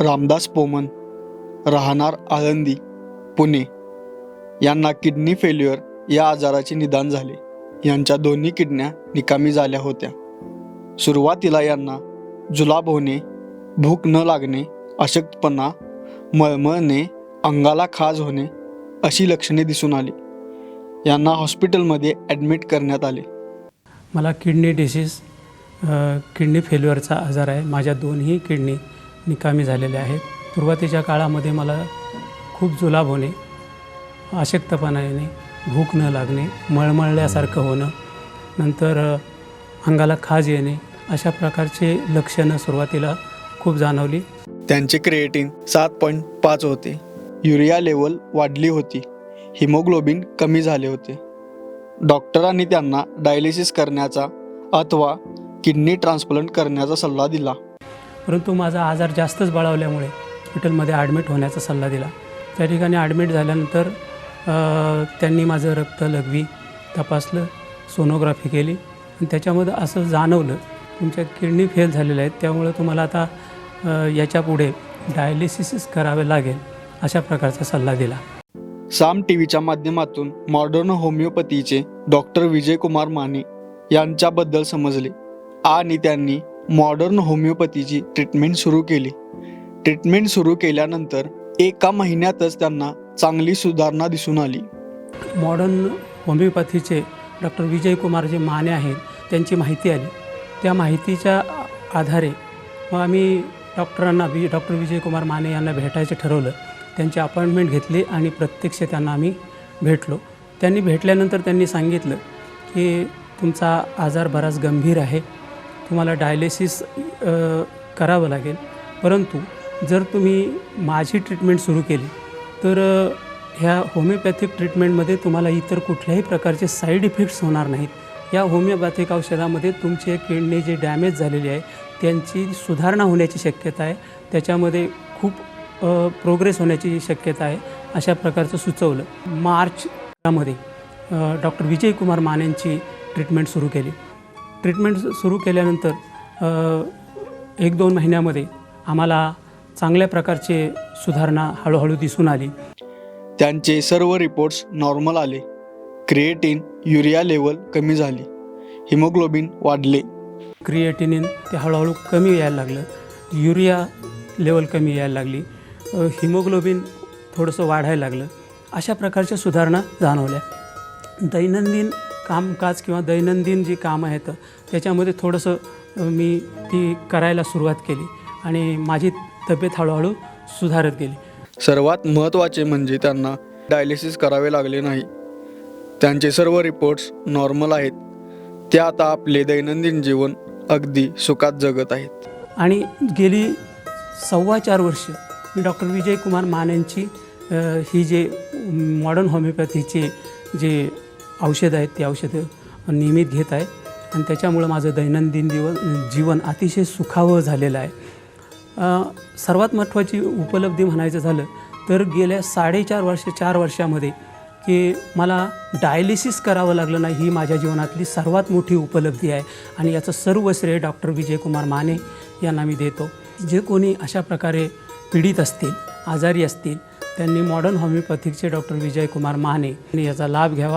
रामदास पोमन राहणार आळंदी पुणे. यांना kidney failure या आजाराचे निदान झाले. यांच्या दोन्ही किडन्या निकामी झाल्या होत्या. सुरुवातीला यांना जुलाब होणे भूक न लागणे अशक्तपणा मळमळणे अंगाला खाज होणे अशी लक्षणे दिसून आली. यांना हॉस्पिटलमध्ये ॲडमिट करण्यात आले. मला किडनी डिसीज किडनी फेल्युअरचा आजार आहे. माझ्या दोन्ही किडनी निकामी झालेले आहेत. सुरुवातीच्या काळामध्ये मला खूप जुलाब होणे अशक्तपणा येणे भूक न लागणे मळमळल्यासारखं होणं नंतर अंगाला खाज येणे अशा प्रकारचे लक्षणं सुरुवातीला खूप जाणवली. त्यांचे क्रिएटिन सात पॉईंट पाच होते. युरिया लेवल वाढली होती. हिमोग्लोबिन कमी झाले होते. डॉक्टरांनी त्यांना डायलिसिस करण्याचा अथवा किडनी ट्रान्सप्लांट करण्याचा सल्ला दिला. परंतु माझा आजार जास्तच बळावल्यामुळे हॉस्पिटलमध्ये ॲडमिट होण्याचा सल्ला दिला. त्या ठिकाणी ॲडमिट झाल्यानंतर त्यांनी माझं रक्त लघवी तपासलं सोनोग्राफी केली आणि त्याच्यामध्ये असं जाणवलं तुमच्या किडनी फेल झालेल्या आहेत त्यामुळे तुम्हाला आता याच्यापुढे डायलिसिस करावे लागेल अशा प्रकारचा सल्ला दिला. साम टी व्हीच्या माध्यमातून मॉडर्न होमिओपॅथीचे डॉक्टर विजयकुमार माने यांच्याबद्दल समजले आणि त्यांनी मॉडर्न होमिओपॅथीची ट्रीटमेंट सुरू केली. ट्रीटमेंट सुरू केल्यानंतर एका महिन्यातच त्यांना चांगली सुधारणा दिसून आली. मॉडर्न होमिओपॅथीचे डॉक्टर विजयकुमार जे माने आहेत त्यांची माहिती आली. त्या माहितीच्या आधारे मग आम्ही डॉक्टरांना वि डॉक्टर विजयकुमार माने यांना भेटायचं ठरवलं. त्यांची अपॉइंटमेंट घेतली आणि प्रत्यक्ष त्यांना आम्ही भेटलो. त्यांनी भेटल्यानंतर त्यांनी सांगितलं की तुमचा आजार बराच गंभीर आहे. तुम्हाला डायलिसिस करावं लागेल. परंतु जर तुम्ही माझी ट्रीटमेंट सुरू केली तर ह्या होमिओपॅथिक ट्रीटमेंटमध्ये तुम्हाला इतर कुठल्याही प्रकारचे साईड इफेक्ट्स होणार नाहीत. या होमिओपॅथिक औषधामध्ये तुमचे किडनी जे डॅमेज झालेली आहे त्यांची सुधारणा होण्याची शक्यता आहे. त्याच्यामध्ये खूप प्रोग्रेस होण्याची शक्यता आहे अशा प्रकारचं सुचवलं. मार्चमध्ये डॉक्टर विजयकुमार मानेंची ट्रीटमेंट सुरू केली. ट्रीटमेंट सुरू केल्यानंतर एक दोन महिन्यामध्ये आम्हाला चांगल्या प्रकारचे सुधारणा हळूहळू दिसून आली. त्यांचे सर्व रिपोर्ट्स नॉर्मल आले. क्रिएटिन युरिया लेवल कमी झाली. हिमोग्लोबिन वाढले. क्रिएटिनिन ते हळूहळू कमी यायला लागलं. युरिया लेवल कमी यायला लागली. हिमोग्लोबिन थोडंसं वाढायला लागलं. अशा प्रकारच्या सुधारणा जाणवल्या. दैनंदिन कामकाज किंवा दैनंदिन जी कामं आहेत त्याच्यामध्ये थोडंसं मी ती करायला सुरुवात केली आणि माझी तब्येत हळूहळू सुधारत गेली. सर्वात महत्त्वाचे म्हणजे त्यांना डायलिसिस करावे लागले नाही. त्यांचे सर्व रिपोर्ट्स नॉर्मल आहेत. ते आता आपले दैनंदिन जीवन अगदी सुखात जगत आहेत. आणि गेली सव्वा चार वर्ष मी डॉक्टर विजयकुमार मानेंची अ, ही जे मॉडर्न होमिओपॅथीचे जे औषधं आहेत ते औषधं नियमित घेत आहे. आणि त्याच्यामुळं माझं दैनंदिन दिव जीवन अतिशय सुखावं झालेलं आहे. सर्वात महत्त्वाची उपलब्धी म्हणायचं झालं तर गेल्या साडेचार वर्ष चार वर्षामध्ये की मला डायलिसिस करावं लागलं नाही ही माझ्या जीवनातली सर्वात मोठी उपलब्धी आहे. आणि याचं सर्व श्रेय डॉक्टर विजयकुमार माने यांना मी देतो. जे कोणी अशा प्रकारे पीडित असतील आजारी असतील त्यांनी मॉडर्न होमिओपॅथिकचे डॉक्टर विजयकुमार माने यांनी याचा लाभ घ्यावा.